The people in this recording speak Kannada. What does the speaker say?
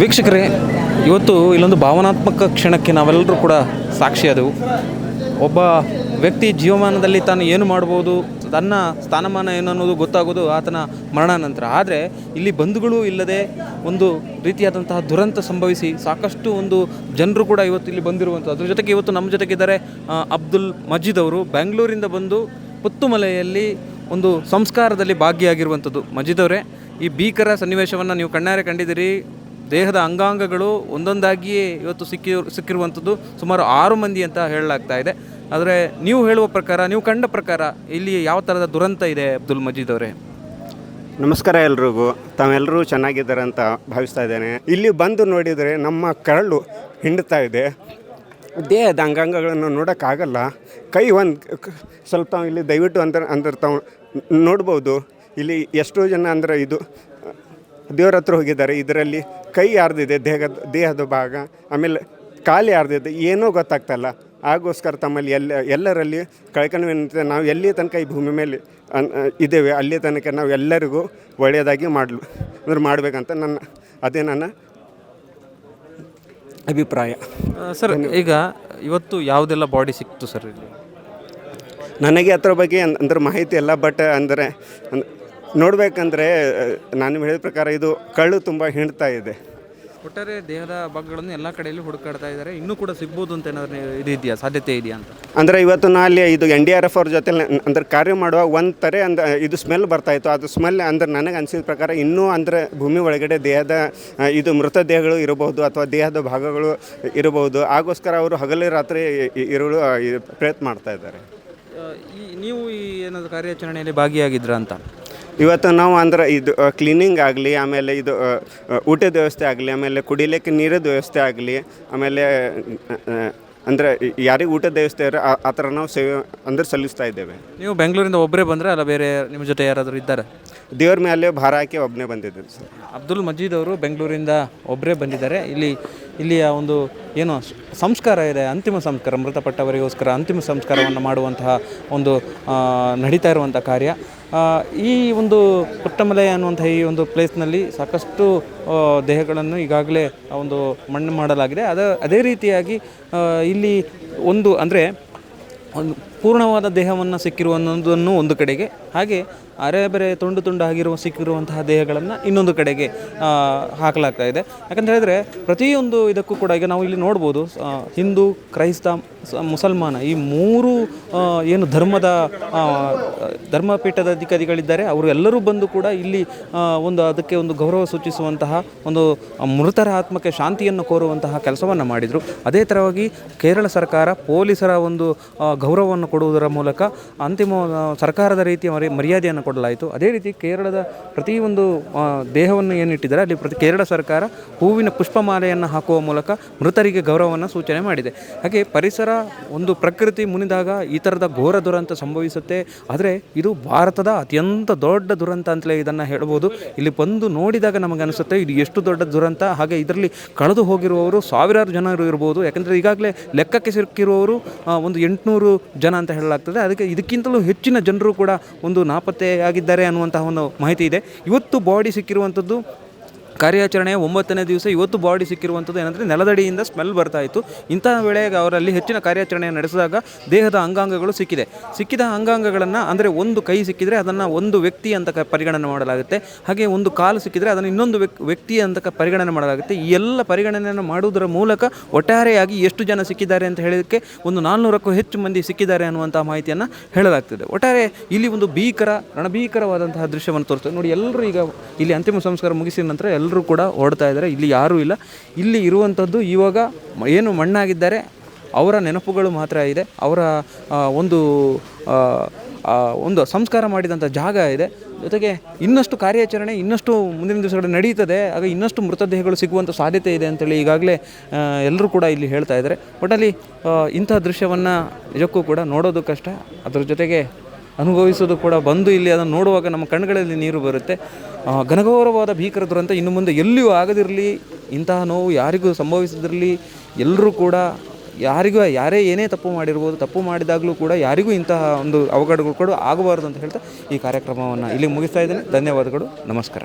ವೀಕ್ಷಕರೇ, ಇವತ್ತು ಇಲ್ಲೊಂದು ಭಾವನಾತ್ಮಕ ಕ್ಷಣಕ್ಕೆ ನಾವೆಲ್ಲರೂ ಕೂಡ ಸಾಕ್ಷಿಯಾದೆವು ಒಬ್ಬ ವ್ಯಕ್ತಿ ಜೀವಮಾನದಲ್ಲಿ ತಾನು ಏನು ಮಾಡ್ಬೋದು, ತನ್ನ ಸ್ಥಾನಮಾನ ಏನು ಅನ್ನೋದು ಗೊತ್ತಾಗೋದು ಆತನ ಮರಣ ನಂತರ ಆದರೆ ಇಲ್ಲಿ ಬಂಧುಗಳು ಇಲ್ಲದೆ ಒಂದು ರೀತಿಯಾದಂತಹ ದುರಂತ ಸಂಭವಿಸಿ ಸಾಕಷ್ಟು ಒಂದು ಜನರು ಕೂಡ ಇವತ್ತು ಇಲ್ಲಿ ಬಂದಿರುವಂಥದ್ದು. ಅದ್ರ ಜೊತೆಗೆ ಇವತ್ತು ನಮ್ಮ ಜೊತೆಗಿದ್ದಾರೆ ಅಬ್ದುಲ್ ಮಜೀದ್ ಅವರು. ಬೆಂಗಳೂರಿಂದ ಬಂದು ಪುತ್ತುಮಲೆಯಲ್ಲಿ ಒಂದು ಸಂಸ್ಕಾರದಲ್ಲಿ ಭಾಗಿಯಾಗಿರುವಂಥದ್ದು ಮಜೀದ್ ಅವರೇ. ಈ ಭೀಕರ ಸನ್ನಿವೇಶವನ್ನು ನೀವು ಕಣ್ಣಾರೆ ಕಂಡಿದ್ದೀರಿ. ದೇಹದ ಅಂಗಾಂಗಗಳು ಒಂದೊಂದಾಗಿಯೇ ಇವತ್ತು ಸಿಕ್ಕಿ ಸಿಕ್ಕಿರುವಂಥದ್ದು ಸುಮಾರು ಆರು ಮಂದಿ ಅಂತ ಹೇಳಲಾಗ್ತಾ ಇದೆ. ಆದರೆ ನೀವು ಹೇಳುವ ಪ್ರಕಾರ, ನೀವು ಕಂಡ ಪ್ರಕಾರ ಇಲ್ಲಿ ಯಾವ ಥರದ ದುರಂತ ಇದೆ ಅಬ್ದುಲ್ ಮಜೀದ್ ಅವರೇ? ನಮಸ್ಕಾರ ಎಲ್ರಿಗೂ. ತಾವೆಲ್ಲರೂ ಚೆನ್ನಾಗಿದ್ದಾರೆ ಅಂತ ಭಾವಿಸ್ತಾ ಇದ್ದೇನೆ. ಇಲ್ಲಿ ಬಂದು ನೋಡಿದರೆ ನಮ್ಮ ಕರಳು ಹಿಂಡ್ತಾ ಇದೆ. ದೇಹದ ಅಂಗಾಂಗಗಳನ್ನು ನೋಡೋಕ್ಕಾಗಲ್ಲ. ಕೈ ಒಂದು ಸ್ವಲ್ಪ ಇಲ್ಲಿ ದಯವಿಟ್ಟು ಅಂದ್ರೆ ಅಂದ್ರೆ ತಾವು ನೋಡ್ಬೋದು. ಇಲ್ಲಿ ಎಷ್ಟೋ ಜನ ಅಂದರೆ ಇದು ದೇವ್ರ ಹತ್ರ ಹೋಗಿದ್ದಾರೆ. ಇದರಲ್ಲಿ ಕೈ ಯಾರ್ದಿದೆ ದೇಹದ ದೇಹದ ಭಾಗ ಆಮೇಲೆ ಕಾಲು ಯಾರ್ದಿದೆ ಏನೂ ಗೊತ್ತಾಗ್ತಲ್ಲ. ಆಗೋಸ್ಕರ ತಮ್ಮಲ್ಲಿ ಎಲ್ಲ ಎಲ್ಲರಲ್ಲಿ ಕಳ್ಕೊಂಡ್ವೇನಂತೆ ನಾವು ಎಲ್ಲಿ ತನಕ ಈ ಭೂಮಿ ಮೇಲೆ ಅನ್- ಇದ್ದೇವೆ ಅಲ್ಲಿ ತನಕ ನಾವು ಎಲ್ಲರಿಗೂ ಒಳ್ಳೆಯದಾಗಿ ಮಾಡಲು ಅಂದ್ರೆ ಮಾಡಬೇಕಂತ ನನ್ನ ಅದೇ ನನ್ನ ಅಭಿಪ್ರಾಯ. ಸರ್ ಈಗ ಇವತ್ತು ಯಾವುದೆಲ್ಲ ಬಾಡಿ ಸಿಕ್ತು ಸರ್ ಇಲ್ಲಿ? ನನಗೆ ಅದ್ರ ಬಗ್ಗೆ ಅಂದ್ರೆ ಮಾಹಿತಿ ಇಲ್ಲ ಬಟ್ ಅಂದರೆ ನೋಡಬೇಕಂದ್ರೆ ನಾನು ಹೇಳಿದ ಪ್ರಕಾರ ಇದು ಕಳ್ಳು ತುಂಬ ಹಿಂಡ್ತಾ ಇದೆ. ಒಟ್ಟಾರೆ ದೇಹದ ಭಾಗಗಳನ್ನು ಎಲ್ಲ ಕಡೆಯಲ್ಲಿ ಹುಡುಕಾಡ್ತಾ ಇದ್ದಾರೆ. ಇನ್ನೂ ಕೂಡ ಸಿಗ್ಬೋದು ಅಂತ ಏನಾದರೂ ಇದು ಇದೆಯಾ ಸಾಧ್ಯತೆ ಇದೆಯಾ ಅಂತ? ಅಂದರೆ ಇವತ್ತು ನಾ ಅಲ್ಲಿ ಇದು ಎನ್ ಡಿ ಆರ್ ಎಫ್ ಅವ್ರ ಜೊತೆ ಅಂದ್ರೆ ಕಾರ್ಯ ಮಾಡುವ ಒಂದು ತರ ಅಂದ್ರೆ ಇದು ಸ್ಮೆಲ್ ಬರ್ತಾ ಇತ್ತು. ಅದು ಸ್ಮೆಲ್ ಅಂದ್ರೆ ನನಗೆ ಅನಿಸಿದ ಪ್ರಕಾರ ಇನ್ನೂ ಅಂದರೆ ಭೂಮಿ ಒಳಗಡೆ ದೇಹದ ಇದು ಮೃತದೇಹಗಳು ಇರಬಹುದು ಅಥವಾ ದೇಹದ ಭಾಗಗಳು ಇರಬಹುದು. ಆಗೋಸ್ಕರ ಅವರು ಹಗಲು ರಾತ್ರಿ ಇರಲು ಪ್ರಯತ್ನ ಮಾಡ್ತಾ ಇದ್ದಾರೆ. ಈ ನೀವು ಈ ಏನಾದರೂ ಕಾರ್ಯಾಚರಣೆಯಲ್ಲಿ ಭಾಗಿಯಾಗಿದ್ರ ಅಂತ? ಇವತ್ತು ನಾವು ಅಂದ್ರೆ ಇದು ಕ್ಲೀನಿಂಗ್ ಆಗಲಿ ಆಮೇಲೆ ಇದು ಊಟದ ವ್ಯವಸ್ಥೆ ಆಗಲಿ ಆಮೇಲೆ ಕುಡಿಲಿಕ್ಕೆ ನೀರಿನ ವ್ಯವಸ್ಥೆ ಆಗಲಿ ಆಮೇಲೆ ಅಂದರೆ ಯಾರಿಗೆ ಊಟದ ವ್ಯವಸ್ಥೆ ಇರೋ ಆ- ಥರ ನಾವು ಸೇವೆ ಅಂದ್ರೆ ಸಲ್ಲಿಸ್ತಾ ಇದ್ದೇವೆ. ನೀವು ಬೆಂಗಳೂರಿಂದ ಒಬ್ಬರೇ ಬಂದರೆ ಅಲ್ಲ ಬೇರೆ ನಿಮ್ಮ ಜೊತೆ ಯಾರಾದರೂ ಇದ್ದಾರೆ? ದೇವ್ರ ಮೇಲೆ ಭಾರ ಹಾಕಿ ಒಬ್ಬನೇ ಬಂದಿದ್ದೇನೆ ಸರ್. ಅಬ್ದುಲ್ ಮಜೀದ್ ಅವರು ಬೆಂಗಳೂರಿಂದ ಒಬ್ಬರೇ ಬಂದಿದ್ದಾರೆ. ಇಲ್ಲಿ ಇಲ್ಲಿಯ ಒಂದು ಏನು ಸಂಸ್ಕಾರ ಇದೆ ಅಂತಿಮ ಸಂಸ್ಕಾರ ಮೃತಪಟ್ಟವರಿಗೋಸ್ಕರ ಅಂತಿಮ ಸಂಸ್ಕಾರವನ್ನು ಮಾಡುವಂತಹ ಒಂದು ನಡೀತಾ ಇರುವಂಥ ಕಾರ್ಯ. ಈ ಒಂದು ಪುಟ್ಟಮಲೆ ಅನ್ನುವಂಥ ಈ ಒಂದು ಪ್ಲೇಸ್ನಲ್ಲಿ ಸಾಕಷ್ಟು ದೇಹಗಳನ್ನು ಈಗಾಗಲೇ ಒಂದು ಮಣ್ಣು ಮಾಡಲಾಗಿದೆ. ಅದ, ಅದೇ ರೀತಿಯಾಗಿ ಇಲ್ಲಿ ಒಂದು, ಅಂದರೆ, ಒಂದು ಪೂರ್ಣವಾದ ದೇಹವನ್ನು ಸಿಕ್ಕಿರುವನ್ನೊಂದನ್ನು ಒಂದು ಕಡೆಗೆ ಹಾಗೆ ಅರೆ ಬರೆ ತುಂಡು ತುಂಡು ಆಗಿರುವ ಸಿಕ್ಕಿರುವಂತಹ ದೇಹಗಳನ್ನು ಇನ್ನೊಂದು ಕಡೆಗೆ ಹಾಕಲಾಗ್ತಾ ಇದೆ. ಯಾಕಂತ ಹೇಳಿದ್ರೆ ಪ್ರತಿಯೊಂದು ಇದಕ್ಕೂ ಕೂಡ ಈಗ ನಾವು ಇಲ್ಲಿ ನೋಡ್ಬೋದು ಹಿಂದೂ ಕ್ರೈಸ್ತ ಮುಸಲ್ಮಾನ ಈ ಮೂರು ಏನು ಧರ್ಮದ ಧರ್ಮಪೀಠದ ಅಧಿಕಾರಿಗಳಿದ್ದಾರೆ ಅವರು ಎಲ್ಲರೂ ಬಂದು ಕೂಡ ಇಲ್ಲಿ ಒಂದು ಅದಕ್ಕೆ ಒಂದು ಗೌರವ ಸೂಚಿಸುವಂತಹ ಒಂದು ಮೃತರ ಆತ್ಮಕ್ಕೆ ಶಾಂತಿಯನ್ನು ಕೋರುವಂತಹ ಕೆಲಸವನ್ನು ಮಾಡಿದರು. ಅದೇ ಥರವಾಗಿ ಕೇರಳ ಸರ್ಕಾರ ಪೊಲೀಸರ ಒಂದು ಆ, ಗೌರವವನ್ನು ಕೊಡುವುದರ ಮೂಲಕ ಅಂತಿಮ ಸರ್ಕಾರದ ರೀತಿಯ ಮರಿ, ಮರ್ಯಾದೆಯನ್ನು ಕೊಡಲಾಯಿತು. ಅದೇ ರೀತಿ ಕೇರಳದ ಪ್ರತಿಯೊಂದು ದೇಹವನ್ನು ಏನಿಟ್ಟಿದ್ದಾರೆ, ಅಲ್ಲಿ ಪ್ರತಿ, ಕೇರಳ ಸರ್ಕಾರ ಹೂವಿನ ಪುಷ್ಪಮಾಲೆಯನ್ನು ಹಾಕುವ ಮೂಲಕ ಮೃತರಿಗೆ ಗೌರವವನ್ನು ಸೂಚನೆ ಮಾಡಿದೆ. ಹಾಗೆ ಪರಿಸರ ಒಂದು ಪ್ರಕೃತಿ ಮುನಿದಾಗ ಈ ಥರದ ಘೋರ ದುರಂತ ಸಂಭವಿಸುತ್ತೆ. ಆದರೆ ಇದು ಭಾರತದ ಅತ್ಯಂತ ದೊಡ್ಡ ದುರಂತ ಅಂತಲೇ ಇದನ್ನು ಹೇಳ್ಬೋದು. ಇಲ್ಲಿ ಬಂದು ನೋಡಿದಾಗ ನಮಗೆ ಅನಿಸುತ್ತೆ, ಇದು ಎಷ್ಟು ದೊಡ್ಡ ದುರಂತ. ಹಾಗೆ ಇದರಲ್ಲಿ ಕಳೆದು ಹೋಗಿರುವವರು ಸಾವಿರಾರು ಜನರು ಇರ್ಬೋದು. ಯಾಕಂದರೆ ಈಗಾಗಲೇ ಲೆಕ್ಕಕ್ಕೆ ಸಿಕ್ಕಿರುವವರು ಒಂದು ಎಂಟುನೂರು ಜನ ಅಂತ ಹೇಳಲಾಗ್ತದೆ. ಅದಕ್ಕೆ ಇದಕ್ಕಿಂತಲೂ ಹೆಚ್ಚಿನ ಜನರು ಕೂಡ ಒಂದು ನಾಪತ್ತೆಯಾಗಿದ್ದಾರೆ ಅನ್ನುವಂತಹ ಒಂದು ಮಾಹಿತಿ ಇದೆ. ಇವತ್ತು ಬಾಡಿ ಸಿಕ್ಕಿರುವಂಥದ್ದು ಕಾರ್ಯಾಚರಣೆಯ ಒಂಬತ್ತನೇ ದಿವಸ ಇವತ್ತು ಬಾಡಿ ಸಿಕ್ಕಿರುವಂಥದ್ದು ಏನಂದರೆ ನೆಲದಡಿಯಿಂದ ಸ್ಮೆಲ್ ಬರ್ತಾ ಇತ್ತು. ಇಂತಹ ವೇಳೆಗೆ ಅವರಲ್ಲಿ ಹೆಚ್ಚಿನ ಕಾರ್ಯಾಚರಣೆ ನಡೆಸಿದಾಗ ದೇಹದ ಅಂಗಾಂಗಗಳು ಸಿಕ್ಕಿದೆ. ಸಿಕ್ಕಿದ ಅಂಗಾಂಗಗಳನ್ನು ಅಂದರೆ ಒಂದು ಕೈ ಸಿಕ್ಕಿದರೆ ಅದನ್ನು ಒಂದು ವ್ಯಕ್ತಿ ಅಂತ ಪರಿಗಣನೆ ಮಾಡಲಾಗುತ್ತೆ. ಹಾಗೆ ಒಂದು ಕಾಲು ಸಿಕ್ಕಿದರೆ ಅದನ್ನು ಇನ್ನೊಂದು ವ್ಯಕ್, ವ್ಯಕ್ತಿ ಅಂತ ಪರಿಗಣನೆ ಮಾಡಲಾಗುತ್ತೆ. ಈ ಎಲ್ಲ ಪರಿಗಣನೆಯನ್ನು ಮಾಡುವುದರ ಮೂಲಕ ಒಟ್ಟಾರೆಯಾಗಿ ಎಷ್ಟು ಜನ ಸಿಕ್ಕಿದ್ದಾರೆ ಅಂತ ಹೇಳೋದಕ್ಕೆ ಒಂದು ನಾಲ್ನೂರಕ್ಕೂ ಹೆಚ್ಚು ಮಂದಿ ಸಿಕ್ಕಿದ್ದಾರೆ ಅನ್ನುವಂಥ ಮಾಹಿತಿಯನ್ನು ಹೇಳಲಾಗ್ತದೆ. ಒಟ್ಟಾರೆ ಇಲ್ಲಿ ಒಂದು ಭೀಕರ, ರಣಭೀಕರವಾದಂತಹ ದೃಶ್ಯವನ್ನು ತೋರಿಸ್ತದೆ ನೋಡಿ ಎಲ್ಲರೂ ಈಗ ಇಲ್ಲಿ ಅಂತಿಮ ಸಂಸ್ಕಾರ ಮುಗಿಸಿದ ನಂತರ ಎಲ್ಲರೂ ಕೂಡ ಓಡ್ತಾ ಇದ್ದಾರೆ. ಇಲ್ಲಿ ಯಾರೂ ಇಲ್ಲ. ಇಲ್ಲಿ ಇರುವಂಥದ್ದು ಇವಾಗ ಏನು ಮಣ್ಣಾಗಿದ್ದಾರೆ, ಅವರ ನೆನಪುಗಳು ಮಾತ್ರ ಇದೆ. ಅವರ ಒಂದು ಒಂದು ಸಂಸ್ಕಾರ ಮಾಡಿದಂಥ ಜಾಗ ಇದೆ. ಜೊತೆಗೆ ಇನ್ನಷ್ಟು ಕಾರ್ಯಾಚರಣೆ, ಇನ್ನಷ್ಟು ಮುಂದಿನ ದಿವಸಗಳು ನಡೀತದೆ. ಆಗ ಇನ್ನಷ್ಟು ಮೃತದೇಹಗಳು ಸಿಗುವಂಥ ಸಾಧ್ಯತೆ ಇದೆ ಅಂತೇಳಿ ಈಗಾಗಲೇ ಎಲ್ಲರೂ ಕೂಡ ಇಲ್ಲಿ ಹೇಳ್ತಾ ಇದ್ದಾರೆ. ಒಟ್ಟಲ್ಲಿ ಇಂಥ ದೃಶ್ಯವನ್ನು ನಿಜಕ್ಕೂ ಕೂಡ ನೋಡೋದು ಕಷ್ಟ ಅದರ ಜೊತೆಗೆ ಅನುಭವಿಸೋದು ಕೂಡ ಬಂದು ಇಲ್ಲಿ ಅದನ್ನು ನೋಡುವಾಗ ನಮ್ಮ ಕಣ್ಗಳಲ್ಲಿ ನೀರು ಬರುತ್ತೆ. ಘನಘೋರವಾದ ಭೀಕರ ದುರಂತ ಇನ್ನು ಮುಂದೆ ಎಲ್ಲಿಯೂ ಆಗದಿರಲಿ, ಇಂತಹ ನೋವು ಯಾರಿಗೂ ಸಂಭವಿಸದಿರಲಿ, ಎಲ್ಲರೂ ಕೂಡ ಯಾರಿಗೂ, ಯಾರೇ ಏನೇ ತಪ್ಪು ಮಾಡಿರ್ಬೋದು, ತಪ್ಪು ಮಾಡಿದಾಗಲೂ ಕೂಡ ಯಾರಿಗೂ ಇಂತಹ ಒಂದು ಅವಘಡಗಳು ಕೂಡ ಆಗಬಾರ್ದು ಅಂತ ಹೇಳ್ತಾ ಈ ಕಾರ್ಯಕ್ರಮವನ್ನು ಇಲ್ಲಿ ಮುಗಿಸ್ತಾ ಇದ್ದೇನೆ. ಧನ್ಯವಾದಗಳು. ನಮಸ್ಕಾರ.